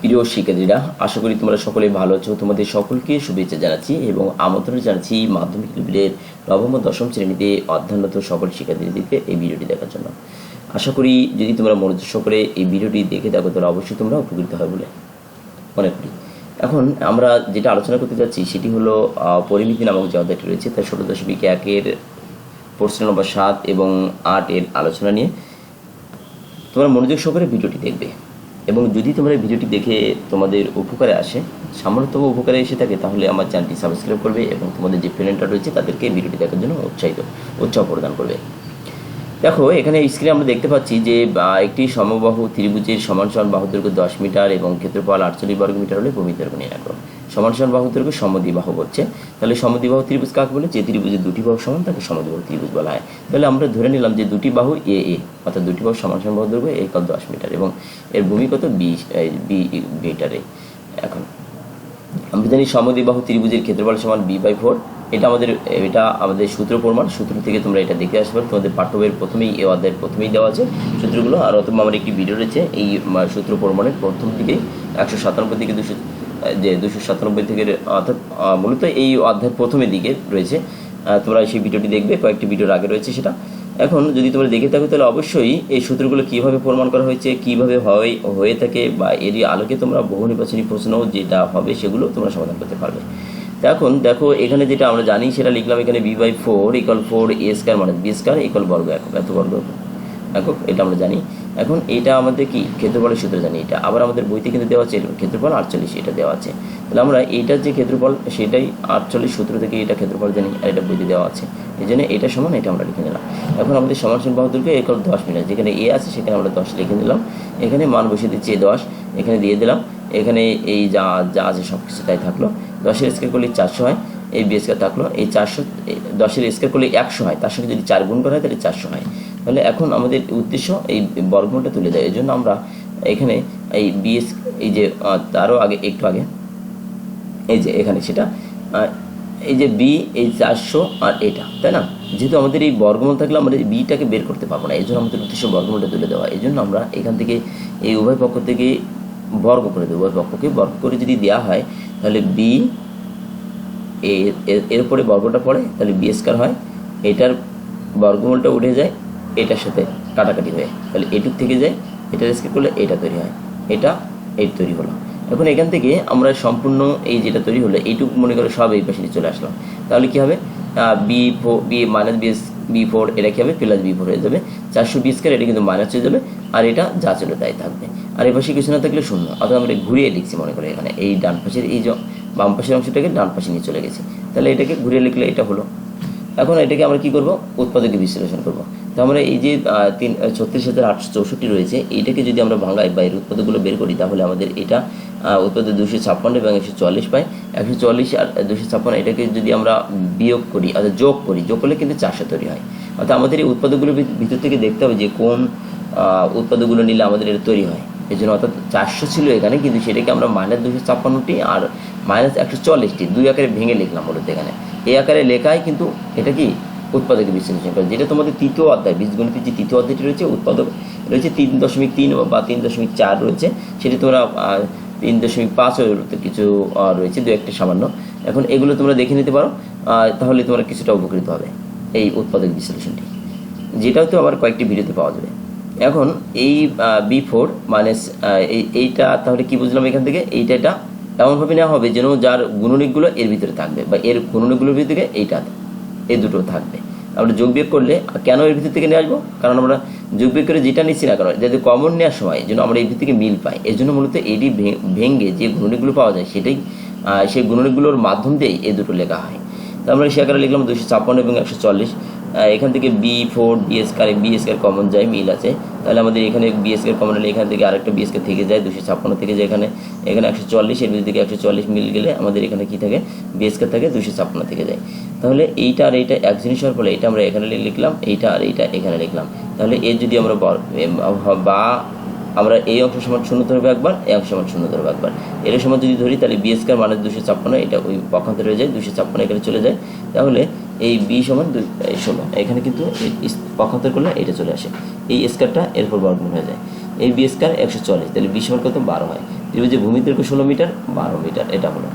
প্রিয় শিক্ষার্থীরা, আশা করি তোমরা সকলে ভালো আছো। তোমাদের সকলকে শুভেচ্ছা জানাচ্ছি এবং আমন্ত্রণ জানাচ্ছি মাধ্যমিক লেভেলের নবম দশম শ্রেণীতে অধ্যয়নরত সকল শিক্ষার্থীদেরকে এই ভিডিওটি দেখার জন্য। আশা করি যদি তোমরা মনোযোগ সকলে এই ভিডিওটি দেখে থাকো, তাহলে অবশ্যই তোমরা উপকৃত হবে বলে মনে করি। এখন আমরা যেটা আলোচনা করতে যাচ্ছি, সেটি হলো পরিমিতি নামক যে অধ্যায়টি রয়েছে, তার ষোলো দশমিক একের প্রশ্ন নম্বর সাত এবং আট এর আলোচনা নিয়ে। তোমরা মনোযোগ সহকারে ভিডিওটি দেখবে। এবং যদি তোমরা ভিডিওটি দেখে তোমাদের উপকারে আসে, সামান্যতম উপকারে এসে থাকে, তাহলে আমার চ্যানেলটি সাবস্ক্রাইব করবে এবং তোমাদের যে ফ্রেন্ডরা রয়েছে, তাদেরকে ভিডিওটি দেখার জন্য উৎসাহিত, উৎসাহ প্রদান করবে। দেখো, এখানে স্ক্রিনে আমরা দেখতে পাচ্ছি যে একটি সমবাহু ত্রিভুজের সমান সমান বাহু দশ মিটার এবং ক্ষেত্রফল আটচল্লিশ বর্গ মিটার হলে ভূমি দৈর্ঘ্য নির্ণয় সমান সমান বাহু দৈর্ঘ্য সমদ্বিবাহু বলছে তাহলে সমদ্বিবাহু ত্রিভুজ কাকে বলে? যে ত্রিভুজের দুটি বাহু সমান, তাকে সমদ্বিবাহু ত্রিভুজ বলা হয়। তাহলে আমরা ধরে নিলাম যে দুটি বাহু এ এ, অর্থাৎ দুটি বাহু সমান সমান বাহু দৈর্ঘ্য এই কত দশ মিটার এবং এর ভূমি কত বি বি মিটারে। এখন, আমরা জানি সমদ্বিবাহু ত্রিভুজের ক্ষেত্রফল সমান বি বাই ফোর। এটা আমাদের এটা আমাদের সূত্র প্রমাণ। সূত্র থেকে তোমরা এটা দেখে আসবে। তোমাদের পাঠ্য বইয়ের প্রথমেই, এ অধ্যায়ের প্রথমেই দেওয়া আছে সূত্রগুলো। আর অথবা আমার একটি ভিডিও রয়েছে। এই সূত্র প্রমাণের প্রথম দিকে একশো সাতানব্বই থেকে দুশো যে দুশো সাতানব্বই থেকে অর্থাৎ মূলত এই অধ্যায়ের প্রথমের দিকে রয়েছে। তোমরা সেই ভিডিওটি দেখবে, কয়েকটি ভিডিওর আগে রয়েছে সেটা। এখন যদি তোমরা দেখে থাকো, তাহলে অবশ্যই এই সূত্রগুলো কীভাবে প্রমাণ করা হয়েছে, কীভাবে হয়, হয়ে থাকে বা এরই আলোকে তোমরা বহু নির্বাচনী প্রশ্ন যেটা হবে সেগুলো তোমরা সমাধান করতে পারবে। এখন দেখো, এখানে যেটা আমরা জানি, সেটা লিখলাম এখানে B by four equal four A square মানে বি স্কোয়ার ইকাল বর্গ একক, এত বর্গ এটা আমরা জানি। এখন এটা আমাদের কি? ক্ষেত্রফলের সূত্র জানি এটা। আবার আমাদের বইতে কিন্তু দেওয়া আছে ক্ষেত্রফল আটচল্লিশ, এটা দেওয়া আছে। তাহলে আমরা এইটার যে ক্ষেত্রফল, সেটাই আটচল্লিশ সূত্র থেকে এটা ক্ষেত্রফল জানি আর এটা বইতে দেওয়া আছে। এই জন্য এটা সমান, এটা আমরা লিখে নিলাম। এখন আমাদের সমান সমান বাহুদুরকে একল দশ মিটার। যেখানে এ আছে, সেখানে আমরা দশ লিখে নিলাম। এখানে মান বসিয়ে দিচ্ছি দশ, এখানে দিয়ে দিলাম। এখানে এই যা যা আছে সব কিছু তাই থাকল। দশের স্কেয়ার করলে চারশো হয়, এই বি স্কোয়ার থাকল। এই চারশো দশের স্কোয়ার করলে একশো হয়। তার সঙ্গে যদি চার গুণ করা হয়, তাহলে চারশো হয়। তাহলে এখন আমাদের উদ্দেশ্য এই বর্গমূলটা তুলে দেয়। এই জন্য আমরা এখানে এই বিএস এই যে তারও আগে, একটু আগে, এই যে এখানে সেটা এই যে বি এই চারশো আর এটা, তাই না? যেহেতু আমাদের এই বর্গমূল থাকলে আমরা বিটাকে বের করতে পারব না এই জন্য আমাদের উদ্দেশ্য বর্গমূলটা তুলে দেওয়া। এই জন্য আমরা এখান থেকে এই উভয় পক্ষ থেকে বর্গ করে দেবো। উভয় পক্ষকে বর্গ করে যদি দেওয়া হয়, তাহলে বি এর উপরে বর্গটা পড়ে, তাহলে বি স্কোয়ার হয়। এটার বর্গমূলটা উঠে যায় এটার সাথে কাটাকাটি হয়ে। তাহলে এটুক থেকে যায়, এটা স্কেয়ার করলে এটা তৈরি হয়, এটা এই তৈরি হলো। এখন এখান থেকে আমরা সম্পূর্ণ এই যেটা তৈরি হলো, এইটুকু মনে করে সব এই পাশে চলে আসলাম। তাহলে কি হবে? B four B minus B B four এটা কী হবে? প্লাস বি ফোর হয়ে যাবে। চারশো বি স্কোয়ার এটা কিন্তু মাইনাস হয়ে যাবে। আর এটা যা ছিল তাই থাকবে। আর এই পাশে কিছু না থাকলে শূন্য। অথবা আমরা ঘুরিয়ে লিখছি মনে করে এখানে। এই ডান পাশের, এই বাম পাশের অংশটাকে ডান পাশে নিয়ে চলে গেছে। তাহলে এটাকে ঘুরিয়ে লিখলে এটা হলো। এখন এটাকে আমরা কি করব? উৎপাদকে বিশ্লেষণ করব। তো আমরা এই যে তিন ছত্রিশ হাজার আটশো চৌষট্টি রয়েছে এইটাকে যদি আমরা ভাঙাই বা এর উৎপাদকগুলো বের করি, তাহলে আমাদের এটা উৎপাদক দুশো ছাপ্পান্ন এবং একশো চল্লিশ পাই। একশো চল্লিশ আর দুশো ছাপ্পান্ন এটাকে যদি আমরা বিয়োগ করি, অর্থাৎ যোগ করি, যোগ করলে কিন্তু চারশো তৈরি হয়। অর্থাৎ আমাদের এই উৎপাদকগুলোর ভিত- ভিতর থেকে দেখতে হবে যে কোন উৎপাদকগুলো নিলে আমাদের এটা তৈরি হয়। এই জন্য অর্থাৎ চারশো ছিল এখানে, কিন্তু সেটাকে আমরা মাইনাস দুশো ছাপ্পান্নটি আর মাইনাস একশো চল্লিশটি, দুই আকারে ভেঙে লিখলাম মূলত এখানে। এই আকারে লেখায় কিন্তু এটা কি? উৎপাদকের বিশ্লেষণ করে। যেটা তোমাদের তৃতীয় অধ্যায় বীজগণিতের যে তৃতীয় অধ্যায়টি রয়েছে, উৎপাদক রয়েছে তিন দশমিক তিন বা তিন দশমিক চার রয়েছে। সেটি তোমরা তিন দশমিক পাঁচও কিছু রয়েছে, দু একটা সামান্য। এখন এগুলো তোমরা দেখে নিতে পারো তাহলে তোমরা কিছুটা উপকৃত হবে এই উৎপাদক বিশ্লেষণটি। যেটাও তো আবার কয়েকটি ভিডিওতে পাওয়া যাবে। এখন এই বি ফোর এই, এইটা তাহলে কি বুঝলাম এখান থেকে? এইটা এটা এমনভাবে নেওয়া হবে যেন যার গুণনিকগুলো এর ভিতরে থাকবে বা এর গুণনিকগুলোর ভিতর থেকে এইটা এই দুটো থাকবে। আমরা যোগ বিয়োগ করলে কেন এর ভিতর থেকে নিয়ে আসব? কারণ আমরা যোগ বিয়োগ করে যেটা নিচ্ছি না কারণ যাতে কমন নেওয়ার সময়, যেন আমরা এই ভিতর থেকে মিল পাই। এই জন্য মূলত এটি ভে- ভেঙে যে গুণনিকগুলো পাওয়া যায় সেটাই সেই গুণনিকগুলোর মাধ্যম দিয়েই এই দুটো লেখা হয়। তো আমরা সে আকারে লিখলাম দুশো ছাপ্পান্ন এবং একশো চল্লিশ। এখান থেকে বি ফোর বিএসকার বিএসকার কমন যায়, মিল আছে। তাহলে আমাদের এখানে বিএসকার কমন হলে এখান থেকে আরেকটা বিএসকে থেকে যায় দুশো ছাপ্পান্ন থেকে যায় এখানে। এখানে একশো চল্লিশ, এর থেকে একশো চল্লিশ মিল গেলে আমাদের এখানে কি থাকে? বিএসকার থাকে দুশো ছাপ্পান্ন থেকে যায়। তাহলে এইটা আর এইটা এক জিনিস হওয়ার ফলে এটা আমরা এখানে লিখলাম, এইটা আর এইটা এখানে লিখলাম। তাহলে এর যদি আমরা বা আমরা এই অংশ সমান শূন্য ধরবো একবার এই অংশ সমান শূন্য ধরবো একবার। এর সময় যদি ধরি, তাহলে বি স্কোয়ার মানে দুশো ছাপ্পান্ন, এটা ওই পক্ষান্তরে হয়ে যায় দুশো ছাপ্পান্ন এখানে চলে যায়। তাহলে এই বি সমান দুই ষোলো, এখানে কিন্তু পক্ষান্তর করলে এটা চলে আসে। এই স্কারটা এরপর বর্গমূল হয়ে যায়। এই বি একশো চল্লিশ তাহলে বি সমান কত? বারো হয়। যে ভূমি দৈর্ঘ্য ষোলো মিটার, বারো মিটার, এটা হলো।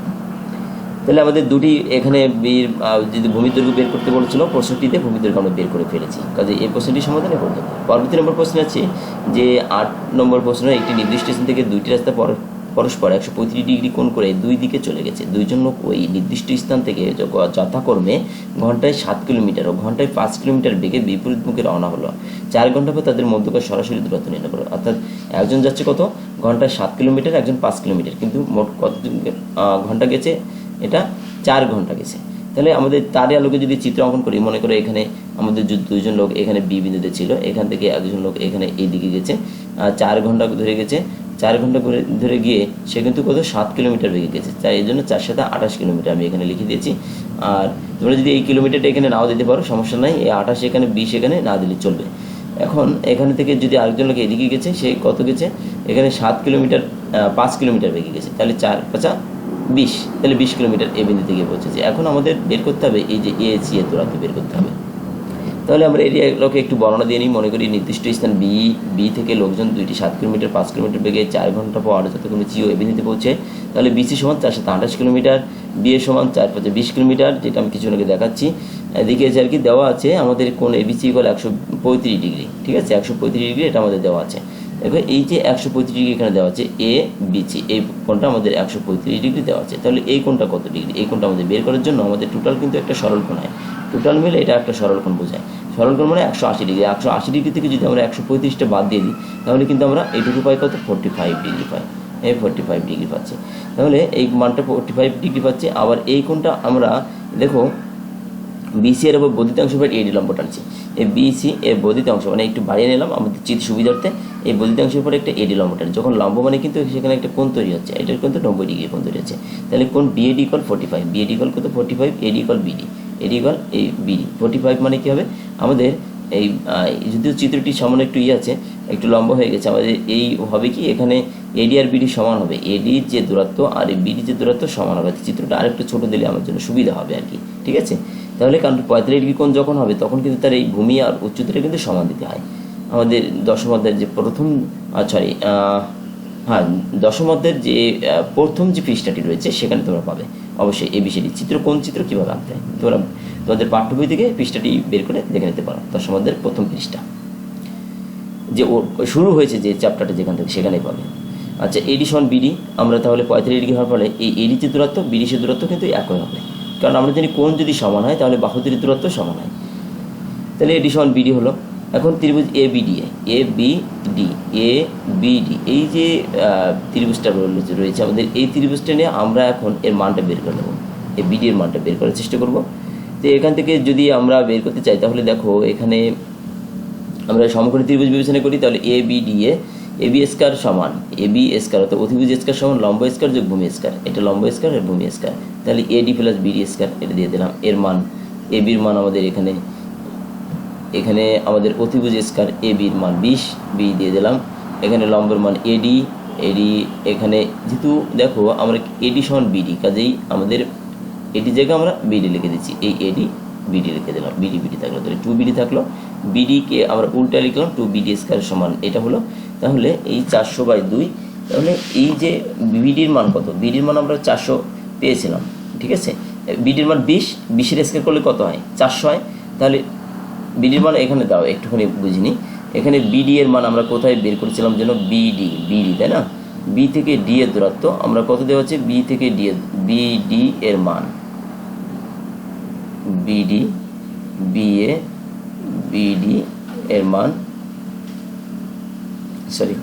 তাহলে আমাদের দুটি এখানে বীর যদি ভূমি দৈর্ঘ্য বের করতে বলেছিল, প্রশ্নটিতে ভূমি দৈর্ঘ্য আমরা বের করে ফেলেছি। কাজে এই প্রশ্নটি সমাধানে করতে পরবর্তী নম্বর প্রশ্ন আছে যে, আট নম্বর প্রশ্ন, একটি নির্দিষ্ট স্থান থেকে দুইটি রাস্তা পর- পরস্পর একশো পঁয়ত্রিশ ডিগ্রি কোণ করে দুই দিকে চলে গেছে। দুইজন লোক ওই নির্দিষ্ট স্থান থেকে যথাক্রমে ঘন্টায় সাত কিলোমিটার ও ঘন্টায় পাঁচ কিলোমিটার বেগে বিপরীত মুখে রওনা হলো। চার ঘণ্টা পর তাদের মধ্যকার সরাসরি দূরত্ব নির্ণয় করো অর্থাৎ একজন যাচ্ছে কত? ঘন্টায় সাত কিলোমিটার, একজন পাঁচ কিলোমিটার। কিন্তু মোট কত ঘণ্টা গেছে? এটা চার ঘণ্টা গেছে। তাহলে আমাদের তারই আলোকে যদি চিত্র অঙ্কন করি, মনে করো এখানে আমাদের দুজন লোক এখানে বি বিন্দুতে ছিল, এখান থেকে একজন লোক এখানে এই দিকে গেছে, আর চার ঘণ্টা ধরে গেছে। চার ঘণ্টা করে ধরে গিয়ে সে কিন্তু কত? সাত কিলোমিটার বেগে গেছে। তাই এই জন্য চার সাথে আঠাশ কিলোমিটার আমি এখানে লিখে দিয়েছি। আর তোমরা যদি এই কিলোমিটারটা এখানে নাও দিতে পারো, সমস্যা নাই। এই আঠাশ এখানে, বিশ এখানে না দিলে চলবে। এখন এখানে থেকে যদি আরেকজন লোক এদিকে গেছে, সে কত গেছে? এখানে সাত কিলোমিটার পাঁচ কিলোমিটার বেগে গেছে। তাহলে চার পাঁচা বিশ, তাহলে বিশ কিলোমিটার এ বিন্দু গিয়ে পৌঁছেছে এখন আমাদের বের করতে হবে, এই যে এ সি এর দূরত্ব বের করতে হবে। তাহলে আমরা এরিয়াগুলোকে একটু বর্ণনা দিয়ে নিই, মনে করি নির্দিষ্ট স্থান বি বি থেকে লোকজন দুইটি সাত কিলোমিটার, পাঁচ কিলোমিটার বেগে চার ঘণ্টা পর যতক্ষণ জিও এ বিন্দুতে পৌঁছে, তাহলে বিসি সমান চার সাথে আঠাশ কিলোমিটার বি এ সমান চার পাঁচে বিশ কিলোমিটার, যেটা আমি কিছু আগে দেখাচ্ছি। এদিকে আছে আর কি দেওয়া আছে, আমাদের কোন এবিসি ইকুয়াল একশো পঁয়ত্রিশ ডিগ্রি, ঠিক আছে? একশো পঁয়ত্রিশ ডিগ্রি এটা আমাদের দেওয়া আছে। দেখো এই যে একশো পঁয়ত্রিশ ডিগ্রি এখানে দেওয়া আছে এ বিসি এই কোণটা আমাদের একশো পঁয়ত্রিশ ডিগ্রি দেওয়া আছে। তাহলে এই কোণটা কত ডিগ্রি? এই কোণটা আমাদের বের করার জন্য আমাদের টোটাল কিন্তু একটা সরল কোণ হয়। টোটাল মিলে এটা একটা সরল কোণ বোঝায়। সরল কোণ মানে একশো আশি ডিগ্রি। একশো আশি ডিগ্রি থেকে যদি আমরা একশো পঁয়ত্রিশটা বাদ দিয়ে দিই, তাহলে কিন্তু আমরা এইটুকু পাই কত? ফোর্টি ফাইভ ডিগ্রি পাই। এই ফোর্টি ফাইভ ডিগ্রি পাচ্ছি। তাহলে এই মানটা ফোর্টি ফাইভ ডিগ্রি পাচ্ছি। আবার এই কোণটা আমরা, দেখো বিসি এর উপর বর্ধিত অংশ পর এডি লম্ব টানছি এই বিসি এর বর্ধিত অংশ মানে একটু বাড়িয়ে নিলাম, আমাদের চিত সুবিধার্থে এই বর্ধিত অংশের পরে একটা এডি লম্ব টান যখন লম্ব মানে কিন্তু সেখানে একটা কোণ তৈরি হচ্ছে, এটার কিন্তু নব্বই ডিগ্রি কোণ তৈরি হচ্ছে। তাহলে কোন B A D call forty five B A D call কত? Forty five A D call B D A D call এই বিডি ফোর্টি ফাইভ মানে কী হবে? আমাদের এই যদিও চিত্রটি সামান্য একটু ইয়ে আছে, একটু লম্বা হয়ে গেছে, আমাদের এই হবে কি? এখানে এডি আর বিডি সমান হবে। এডির যে দূরত্ব আর এই বিডি যে দূরত্ব সমান হবে। চিত্রটা আরেকটু ছোট দিলে আমার জন্য সুবিধা হবে আর কি, ঠিক আছে? তাহলে কারণ পঁয়তাল্লিশ ডিগ্রি কোণ যখন হবে, তখন কিন্তু তার এই ভূমি আর উচ্চতাটা কিন্তু সমান দিতে হয়। আমাদের দশম অধ্যায়ের যে প্রথম সরি হ্যাঁ দশম অধ্যায়ের যে প্রথম যে পৃষ্ঠাটি রয়েছে, সেখানে তোমরা পাবে। অবশ্যই এই বিষয়টি চিত্র কোন চিত্র কীভাবে আঁকতে হয়? তোমরা তোমাদের পাঠ্য বই থেকে পৃষ্ঠাটি বের করে দেখে নিতে পারো, দশম অধ্যায়ের প্রথম পৃষ্ঠা। যে ও, শুরু হয়েছে যে চ্যাপ্টারটা যেখান থেকে সেখানেই পাবে। আচ্ছা এডি বিডি আমরা তাহলে পঁয়তাল্লিশ ডিগ্রি হওয়ার ফলে এই এডি দূরত্ব বিডি দূরত্ব কিন্তু একই হবে। কারণ আমরা জানি কোন যদি সমান হয়, তাহলে বাহুদের দূরত্ব সমান হয়। তাহলে এডি সমান বিডি হলো। এখন ত্রিভুজ A BD A B D A BD এই যে ত্রিভুজটা রয়েছে রয়েছে আমাদের, এই ত্রিভুজটা নিয়ে আমরা এখন এর মানটা বের করে নেব। এ বিডি এর মানটা বের করার চেষ্টা করব। তো এখান থেকে যদি আমরা বের করতে চাই, তাহলে দেখো, এখানে আমরা সমকোণী ত্রিভুজ বিবেচনা করি, তাহলে এ বি ডি এ এ বি স্কার সমান, এ বি স্কার অর্থাৎ অতিভুজ স্কার সমান লম্ব স্কার যোগ ভূমি স্কার এটা লম্ব স্কার আর ভূমি স্কার তাহলে A D plus B D square এটা দিয়ে দিলাম। এর মান, এ বির মান আমাদের এখানে এখানে আমাদের অতিভুজ স্কার এ বির মান বিশ, বি দিয়ে দিলাম। এখানে লম্বের মান এডি এডি এখানে যেহেতু দেখো আমরা এডি সমান বিডি কাজেই আমাদের এডি জায়গায় আমরা বিডি লিখে দিচ্ছি। এই এডি বিডি লিখে দিলাম। বিডি বিডি থাকল। তাহলে টু বিডি থাকল। বিডিকে আমরা উল্টা লিখলাম টু বিডি স্কোয়ার সমান। এটা হলো তাহলে এই চারশো বাই দুই। তাহলে এই যে বিডির মান কত? বিডির মান আমরা চারশো পেয়েছিলাম। ঠিক আছে? বিডির মান বিশ। বিশের স্কোয়ার করলে কত হয়? চারশো হয়। তাহলে বিডির মান এখানে দাও, একটুখানি বুঝিনি। এখানে বিডি এর মান আমরা কোথায় বের করেছিলাম যেন বিডি বিডি তাই না? বি থেকে ডি এর দূরত্ব আমরা কত দেওয়া হচ্ছে? বি থেকে ডি এর বিডি এর মান। বিডি বিএ বিডি এর মান সরি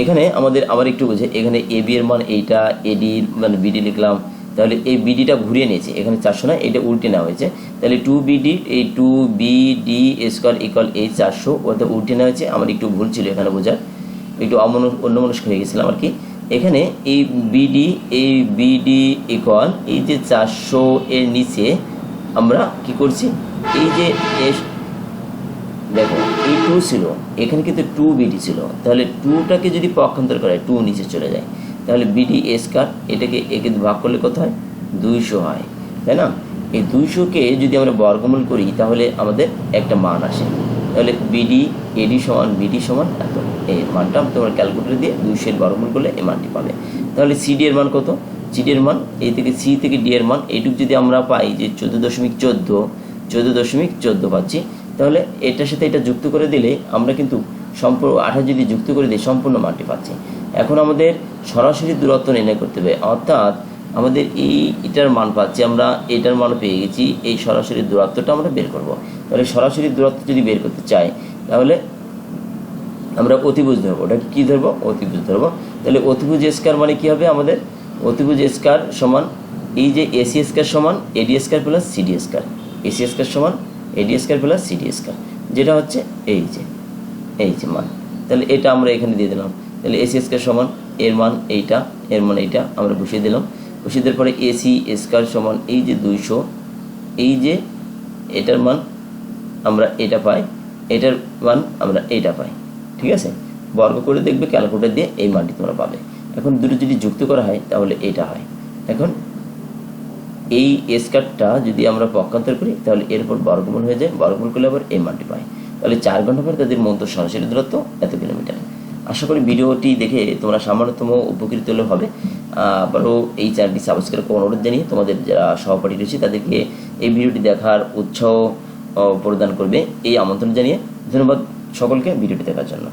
এখানে আমাদের আবার একটু বুঝে এখানে এ বি এর মান এইটা এডি মানে বিডি লিখলাম, তাহলে এই বিডিটা ঘুরিয়ে নিয়েছে, এখানে চারশো না এটা উল্টে নেওয়া হয়েছে, তাহলে টু বিডি এই টু বিডি স্কোয়ার ইকুয়াল এই চারশো, ওটা উল্টে নেওয়া হয়েছে, আমার একটু ভুল ছিল এখানে বোঝার, একটু অমন, অন্যমনস্ক হয়ে গেছিলাম আর কি, এখানে এই বিডি এই বিডি ইকুয়াল এই যে চারশো এর নিচে আমরা কি করছি? এই যে এস- দেখো, এই টু ছিল, এখানে কিন্তু টু বিডি ছিল। তাহলে টুটাকে যদি পক্ষান্তর করে টু নিচে চলে যায়। তাহলে বিডি এস কার? এটাকে দিয়ে ভাগ করলে কত হয়? দুইশো হয়। তাই না? এই দুইশোকে যদি আমরা বর্গমূল করি, তাহলে আমাদের একটা মান আসে। তাহলে বিডি এডি সমান বিডি সমান এত। এই মানটা তোমরা ক্যালকুলেটর দিয়ে দুইশের বর্গমূল করলে এই মানটি পাবে। তাহলে সিডি এর মান কত? সিডি এর মান এই থেকে সি থেকে ডি এর মান, এইটুকু যদি আমরা পাই যে চোদ্দ দশমিক চোদ্দ চোদ্দ দশমিক চোদ্দ পাচ্ছি, তাহলে এটার সাথে এটা যুক্ত করে দিলে আমরা কিন্তু সম্পূর্ণ আঠাশ যদি যুক্ত করে দিই সম্পূর্ণ মানটি পাচ্ছি। এখন আমাদের সরাসরি দূরত্ব নির্ণয় করতে হবে, অর্থাৎ আমাদের এই এটার মান পাচ্ছি, আমরা এটার মান পেয়ে গেছি, এই সরাসরি দূরত্বটা আমরা বের করব। তাহলে সরাসরি দূরত্ব যদি বের করতে চাই, তাহলে আমরা অতিভুজ ধরবো। ওটা কী ধরবো? অতিভুজ ধরবো। তাহলে অতিভুজ স্কয়ার মানে কী হবে আমাদের? অতিভুজ স্কয়ার সমান এই যে এসি স্কয়ার সমান AD square plus CD square AC square সমান AD square plus CD square যেটা হচ্ছে এই যে এই যে মান। তাহলে এটা আমরা এখানে দিয়ে দিলাম। তাহলে এসি স্কয়ার সমান এর মান এইটা, এর মান এইটা আমরা বসিয়ে দিলাম। বসিয়ে দেওয়ার পরে এসি স্কয়ার সমান এই যে দুইশো, এই যে এটার মান আমরা এটা পাই, এটার মান আমরা এইটা পাই। ঠিক আছে? বর্গ করে দেখবে ক্যালকুলেটর দিয়ে এই মানটি তোমরা পাবে। এখন দুটো যদি যুক্ত করা হয়, তাহলে এটা হয়। এখন এই স্কারটা যদি আমরা পক্ষান্তর করি, তাহলে এরপর বর্গমূল হয়ে যায়, বর্গমূল করলে আবার এই মানটি পাই তাহলে চার ঘণ্টা পরে তাদের মধ্য সরাসরি দূরত্ব এত কিলোমিটার আশা করি ভিডিওটি দেখে তোমরা সামান্যতম উপকৃত হলে হবে। আবারও এই চ্যানেলটি সাবস্ক্রাইব করে অনুরোধ জানিয়ে তোমাদের যারা সহপাঠী রয়েছে, তাদেরকে এই ভিডিওটি দেখার উৎসাহ প্রদান করবে। এই আমন্ত্রণ জানিয়ে ধন্যবাদ সকলকে ভিডিওটি দেখার জন্য।